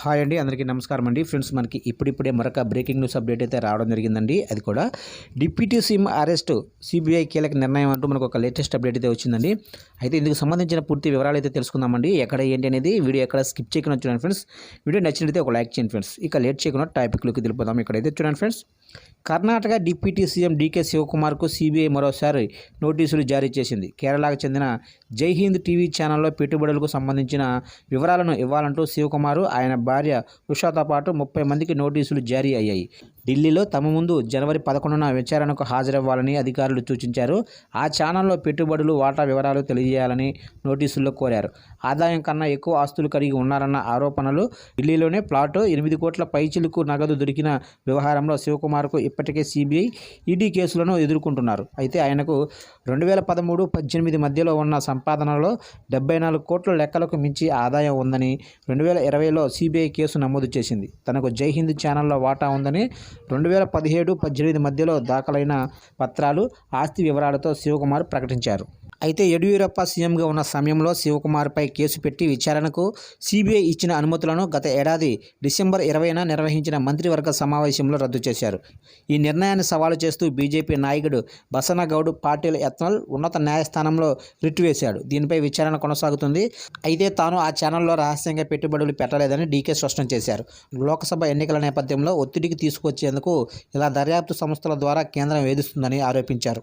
Hi అండి అందరికీ నమస్కారం అండి. ఫ్రెండ్స్ మనకి ఇప్పుడిప్పుడే మరొక బ్రేకింగ్ న్యూస్ అప్డేట్ అయితే రావడం జరిగిందండి. అది కూడా డిప్యూటీ సీఎం అరెస్ట్ సిబిఐ కీలక నిర్ణయం అంటూ మనకు ఒక లేటెస్ట్ అప్డేట్ అయితే వచ్చిందండి. అయితే ఇందుకు సంబంధించిన పూర్తి వివరాలు అయితే తెలుసుకుందామండి. ఎక్కడ ఏంటి అనేది వీడియో ఎక్కడ స్కిప్ చేయకుండా చూడండి ఫ్రెండ్స్. వీడియో నచ్చినట్లయితే ఒక లైక్ చేయండి ఫ్రెండ్స్. ఇక లేట్ చేయకుండా టాపిక్లోకి తెలిపోదాం ఇక్కడైతే చూడండి friends. Karnataka deputy CM D K శివకుమార్కు CBI మరోసారి నోటీసులు జారీ చేసింది. కేరళకు చెందిన జై హింద్ టీవీ ఛానల్లో పెట్టుబడులకు సంబంధించిన వివరాలను ఇవ్వాలంటూ శివకుమారు ఆయన భార్య ఉషాతో పాటు ముప్పై మందికి నోటీసులు జారీ అయ్యాయి. ఢిల్లీలో తమ ముందు జనవరి పదకొండున విచారణకు హాజరవ్వాలని అధికారులు సూచించారు. ఆ ఛానల్లో పెట్టుబడులు వాటా వివరాలు తెలియజేయాలని నోటీసుల్లో కోరారు. ఆదాయం కన్నా ఎక్కువ ఆస్తులు కలిగి ఉన్నారన్న ఆరోపణలు ఢిల్లీలోనే ప్లాటు ఎనిమిది కోట్ల పైచిలకు నగదు దొరికిన వ్యవహారంలో శివకుమార్కు ఇప్పటికే సిబిఐ ఈడీ కేసులను ఎదుర్కొంటున్నారు. అయితే ఆయనకు రెండు వేల పదమూడు పద్దెనిమిది మధ్యలో ఉన్న సంపాదనలో డెబ్బై నాలుగు కోట్ల లెక్కలకు మించి ఆదాయం ఉందని రెండు వేల ఇరవైలో సిబిఐ కేసు నమోదు చేసింది. తనకు జై హింద్ ఛానల్లో వాటా ఉందని రెండు వేల పదిహేడు పద్దెనిమిది మధ్యలో దాఖలైన పత్రాలు ఆస్తి వివరాలతో శివకుమార్ ప్రకటించారు. అయితే యడ్యూరప్ప సీఎంగా ఉన్న సమయంలో శివకుమార్పై కేసు పెట్టి విచారణకు సిబిఐ ఇచ్చిన అనుమతులను గత ఏడాది డిసెంబర్ ఇరవైన నిర్వహించిన మంత్రివర్గ సమావేశంలో రద్దు చేశారు. ఈ నిర్ణయాన్ని సవాలు చేస్తూ బీజేపీ నాయకుడు బసనగౌడ్ పాటిల్ యత్నల్ ఉన్నత న్యాయస్థానంలో రిట్ వేశాడు దీనిపై విచారణ కొనసాగుతుంది. అయితే తాను ఆ ఛానల్లో రహస్యంగా పెట్టుబడులు పెట్టలేదని డీకే స్పష్టం చేశారు. లోక్సభ ఎన్నికల నేపథ్యంలో ఒత్తిడికి తీసుకొచ్చేందుకు ఇలా దర్యాప్తు సంస్థల ద్వారా కేంద్రం వేధిస్తుందని ఆరోపించారు.